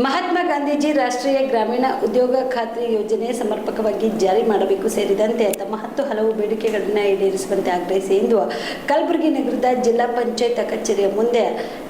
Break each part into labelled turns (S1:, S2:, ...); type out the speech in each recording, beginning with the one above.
S1: ಮಹಾತ್ಮ ಗಾಂಧೀಜಿ ರಾಷ್ಟ್ರೀಯ ಗ್ರಾಮೀಣ ಉದ್ಯೋಗ ಖಾತ್ರಿ ಯೋಜನೆ ಸಮರ್ಪಕವಾಗಿ ಜಾರಿ ಮಾಡಬೇಕು ಸೇರಿದಂತೆ ತಮ್ಮ ಹತ್ತು ಹಲವು ಬೇಡಿಕೆಗಳನ್ನು ಈಡೇರಿಸುವಂತೆ ಆಗ್ರಹಿಸಿ. ಎಂದು ಕಲಬುರಗಿ ನಗರದ ಜಿಲ್ಲಾ ಪಂಚಾಯತ್ ಕಚೇರಿಯ ಮುಂದೆ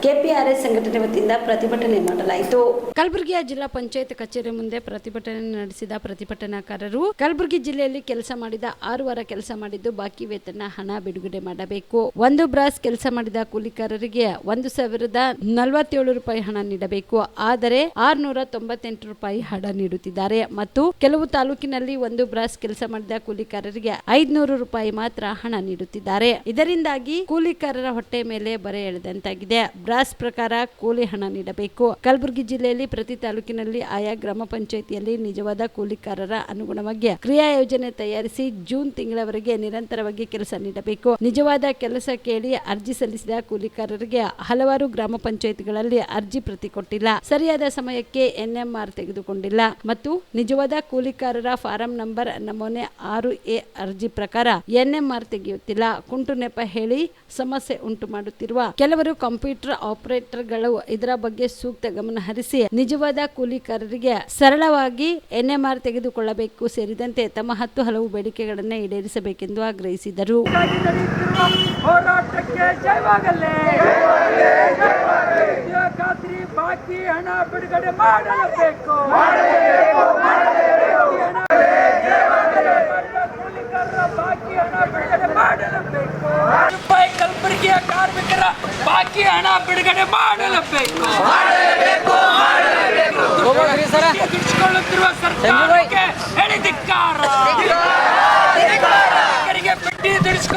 S1: ಕೆಪಿಆರ್ಎಸ್ ಸಂಘಟನೆ ವತಿಯಿಂದ ಪ್ರತಿಭಟನೆ ಮಾಡಲಾಯಿತು. ಕಲಬುರಗಿಯ ಜಿಲ್ಲಾ ಪಂಚಾಯತ್ ಕಚೇರಿ ಮುಂದೆ ಪ್ರತಿಭಟನೆ ನಡೆಸಿದ ಪ್ರತಿಭಟನಾಕಾರರು ಕಲಬುರಗಿ ಜಿಲ್ಲೆಯಲ್ಲಿ ಕೆಲಸ ಮಾಡಿದ ಆರು ವಾರ ಕೆಲಸ ಮಾಡಿದ್ದು ಬಾಕಿ ವೇತನ, ಹಣ ಬಿಡುಗಡೆ ಮಾಡಬೇಕು. ಒಂದು ಬ್ರಾಸ್ ಕೆಲಸ ಮಾಡಿದ ಕೂಲಿಕಾರರಿಗೆ ಒಂದು ಸಾವಿರದ ನಲವತ್ತೇಳು ರೂಪಾಯಿ ಹಣ ನೀಡಬೇಕು. ಆದರೆ ಆರ್ನೂರ ತೊಂಬತ್ತೆಂಟು ರೂಪಾಯಿ ಹಣ ನೀಡುತ್ತಿದ್ದಾರೆ. ಮತ್ತು ಕೆಲವು ತಾಲೂಕಿನಲ್ಲಿ ಒಂದು ಬ್ರಾಸ್ ಕೆಲಸ ಮಾಡಿದ ಕೂಲಿಕಾರರಿಗೆ ಐದ್ನೂರು ರೂಪಾಯಿ ಮಾತ್ರ ಹಣ ನೀಡುತ್ತಿದ್ದಾರೆ. ಇದರಿಂದಾಗಿ ಕೂಲಿಕಾರರ ಹೊಟ್ಟೆ ಮೇಲೆ ಬರೆ ಎಳೆದಂತಾಗಿದೆ. ಬ್ರಾಸ್ ಪ್ರಕಾರ ಕೂಲಿ ಹಣ ನೀಡಬೇಕು. ಕಲಬುರಗಿ ಜಿಲ್ಲೆಯಲ್ಲಿ ಪ್ರತಿ ತಾಲೂಕಿನಲ್ಲಿ ಆಯಾ ಗ್ರಾಮ ಪಂಚಾಯಿತಿಯಲ್ಲಿ ನಿಜವಾದ ಕೂಲಿಕಾರರ ಅನುಗುಣವಾಗಿ ಕ್ರಿಯಾ ಯೋಜನೆ ತಯಾರಿಸಿ ಜೂನ್ ತಿಂಗಳವರೆಗೆ ನಿರಂತರವಾಗಿ ಕೆಲಸ ನೀಡಬೇಕು. ನಿಜವಾದ ಕೆಲಸ ಕೇಳಿ ಅರ್ಜಿ ಸಲ್ಲಿಸಿದ ಕೂಲಿಕಾರರಿಗೆ ಹಲವಾರು ಗ್ರಾಮ ಪಂಚಾಯತ್ಗಳಲ್ಲಿ ಅರ್ಜಿ ಪ್ರತಿ ಕೊಟ್ಟಿಲ್ಲ. ಸರಿಯಾದ ಸಮಯಕ್ಕೆ ಎನ್ಎಂಆರ್ ತೆಗೆದುಕೊಂಡಿಲ್ಲ. ಮತ್ತು ನಿಜವಾದ ಕೂಲಿಕಾರರ ಫಾರಂ ನಂಬರ್ ನಮೂನೆ ಆರು ಎ ಅರ್ಜಿ ಪ್ರಕಾರ ಎನ್ಎಂಆರ್ ತೆಗೆಯುತ್ತಿಲ್ಲ. ಕುಂಟು ನೆಪ ಹೇಳಿ ಸಮಸ್ಯೆ ಉಂಟು ಮಾಡುತ್ತಿರುವ ಕೆಲವರು ಕಂಪ್ಯೂಟರ್ ಆಪರೇಟರ್ಗಳು ಇದರ ಬಗ್ಗೆ ಸೂಕ್ತ ಗಮನ ಹರಿಸಿ ನಿಜವಾದ ಕೂಲಿಕಾರರಿಗೆ ಸರಳವಾಗಿ ಎನ್ಎಂಆರ್ ತೆಗೆದುಕೊಳ್ಳಬೇಕು ಸೇರಿದಂತೆ ತಮ್ಮ ಹತ್ತು ಹಲವು ಬೇಡಿಕೆಗಳನ್ನು ಈಡೇರಿಸಬೇಕೆಂದು ಆಗ್ರಹಿಸಿದರು
S2: ಗಾಗಿ ನಡೆಯುತ್ತಿರುವ ಹೋರಾಟಕ್ಕೆ ಜಯವಾಗಲಿ ಉದ್ಯೋಗ ಖಾತ್ರಿ ಬಾಕಿ ಹಣ ಬಿಡುಗಡೆ ಮಾಡಲೇಬೇಕು ಬಾಕಿ ಹಣ ಕೂಲಿಕಾರರ ಬಾಕಿ ಹಣ ಬಿಡುಗಡೆ ಮಾಡಲೇಬೇಕು. ರೂಪಾಯಿ ಕಲಬುರಗಿಯ ಕಾರ್ಮಿಕರ ಬಾಕಿ ಹಣ ಬಿಡುಗಡೆ ಮಾಡಲೇಬೇಕು. ದುಡಿಸಿಕೊಳ್ಳುತ್ತಿರುವ ಸರ್ಕಾರಕ್ಕೆ ಹೇಳಿದಿಕ್ಕಾರ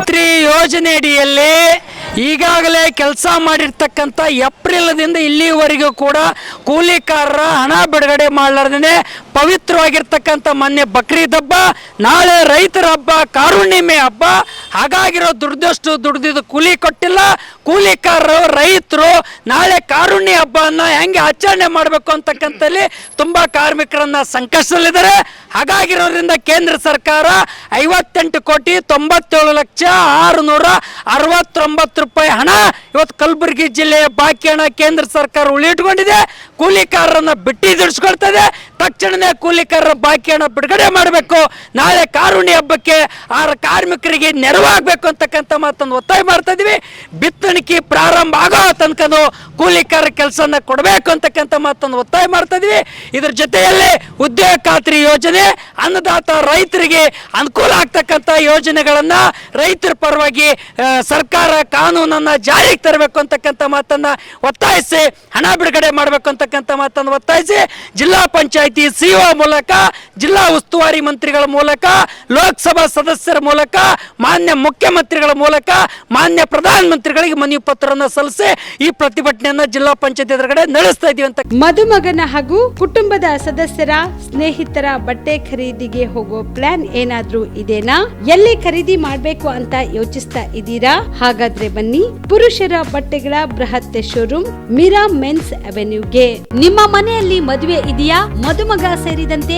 S2: ತ್ರಿ ಯೋಜನೆ ಅಡಿಯಲ್ಲಿ ಈಗಾಗಲೇ ಕೆಲಸ ಮಾಡಿರ್ತಕ್ಕಂಥ ಏಪ್ರಿಲ್ದಿಂದ ಇಲ್ಲಿವರೆಗೂ ಕೂಡ ಕೂಲಿಕಾರರ ಹಣ ಬಿಡುಗಡೆ ಮಾಡಲಾರ್ದೇ ಪವಿತ್ರವಾಗಿರ್ತಕ್ಕಂಥ ಮೊನ್ನೆ ಬಕ್ರೀದ್ ಹಬ್ಬ, ನಾಳೆ ರೈತರ ಹಬ್ಬ ಕಾರುಣ್ಣಿಮೆ ಹಬ್ಬ. ಹಾಗಾಗಿರೋ ದುಡ್ದಷ್ಟು ದುಡ್ದಿದ್ದು ಕೂಲಿ ಕೊಟ್ಟಿಲ್ಲ ಕೂಲಿಕಾರರು ರೈತರು ನಾಳೆ ಕಾರುಣ್ಯ ಹಬ್ಬವನ್ನು ಹೆಂಗೆ ಆಚರಣೆ ಮಾಡಬೇಕು ಅಂತಕ್ಕಂಥಲ್ಲಿ ತುಂಬ ಕಾರ್ಮಿಕರನ್ನ ಸಂಕಷ್ಟದಲ್ಲಿದ್ದಾರೆ. ಹಾಗಾಗಿರೋದ್ರಿಂದ ಕೇಂದ್ರ ಸರ್ಕಾರ ಐವತ್ತೆಂಟು ಕೋಟಿ ತೊಂಬತ್ತೇಳು ಲಕ್ಷ ಆರುನೂರ ಅರವತ್ತೊಂಬತ್ತು ರೂಪಾಯಿ ಹಣ ಇವತ್ತು ಕಲಬುರಗಿ ಜಿಲ್ಲೆಯ ಬಾಕಿ ಹಣ ಕೇಂದ್ರ ಸರ್ಕಾರ ಉಳಿಟ್ಕೊಂಡಿದೆ ಕೂಲಿಕಾರರನ್ನ ಬಿಟ್ಟಿ ದುಡಿಸ್ಕೊಳ್ತದೆ ತಕ್ಷಣವೇ ಕೂಲಿಕಾರರ ಬಾಕಿ ಹಣ ಬಿಡುಗಡೆ ಮಾಡಬೇಕು. ನಾಳೆ ಕಾರುಣ್ಯ ಹಬ್ಬಕ್ಕೆ ಆ ಕಾರ್ಮಿಕರಿಗೆ ನೆರವಾಗಬೇಕು ಅಂತಕ್ಕಂಥ ಮಾತನ್ನು ಒತ್ತಾಯ ಮಾಡ್ತಾ ಇದೀವಿ. ಬಿತ್ತಣಿಕೆ ಪ್ರಾರಂಭ ಆಗೋ ತನಕನೂ ಕೂಲಿಕಾರ ಕೆಲಸನ ಕೊಡಬೇಕು ಅಂತಕ್ಕಂಥ ಮಾತನ್ನು ಒತ್ತಾಯ ಮಾಡ್ತಾ ಇದೀವಿ. ಇದ್ರ ಜೊತೆಯಲ್ಲಿ ಉದ್ಯೋಗ ಖಾತ್ರಿ ಯೋಜನೆ, ಅನ್ನದಾತ ರೈತರಿಗೆ ಅನುಕೂಲ ಆಗ್ತಕ್ಕಂಥ ಯೋಜನೆಗಳನ್ನ ರೈತರ ಪರವಾಗಿ ಸರ್ಕಾರ ಕಾನೂನನ್ನ ಜಾರಿಗೆ ತರಬೇಕು ಅಂತಕ್ಕಂಥ ಮಾತನ್ನ ಒತ್ತಾಯಿಸಿ, ಹಣ ಬಿಡುಗಡೆ ಮಾಡಬೇಕು ಅಂತಕ್ಕಂಥ ಮಾತನ್ನು ಒತ್ತಾಯಿಸಿ, ಜಿಲ್ಲಾ ಪಂಚಾಯಿತಿ ಸಿಒ ಮೂಲಕ ಜಿಲ್ಲಾ ಉಸ್ತುವಾರಿ ಮಂತ್ರಿಗಳ ಮೂಲಕ, ಲೋಕಸಭಾ ಸದಸ್ಯರ ಮೂಲಕ, ಮಾನ್ಯ ಮುಖ್ಯಮಂತ್ರಿಗಳ ಮೂಲಕ, ಮಾನ್ಯ ಪ್ರಧಾನಮಂತ್ರಿಗಳಿಗೆ ಮನವಿ ಪತ್ರವನ್ನು ಸಲ್ಲಿಸಿ ಈ ಪ್ರತಿಭಟನೆಯನ್ನ ಜಿಲ್ಲಾ ಪಂಚಾಯತ್ ಎದುರುಗಡೆ ನಡೆಸ್ತಾ ಇದೀವಿ ಅಂತ
S1: ಮದುಮಗನ ಹಾಗೂ ಕುಟುಂಬದ ಸದಸ್ಯರ ಸ್ನೇಹಿತರ ಬಟ್ಟೆ ಖರೀದಿಗೆ ಹೋಗೋ ಪ್ಲಾನ್ ಏನಾದ್ರೂ ಇದೇನಾ? ಎಲ್ಲಿ ಖರೀದಿ ಮಾಡಬೇಕು ಅಂತ ಯೋಚಿಸ್ತಾ ಇದ್ದೀರಾ? ಹಾಗಾದ್ರೆ ಬನ್ನಿ, ಪುರುಷರ ಬಟ್ಟೆಗಳ ಬೃಹತ್ ಶೋರೂಮ್ ಮೀರಾ ಮೆನ್ಸ್ ಅವೆನ್ಯೂಗೆ. ನಿಮ್ಮ ಮನೆಯಲ್ಲಿ ಮದುವೆ ಇದೆಯಾ? ಮದುಮಗ ಸೇರಿದಂತೆ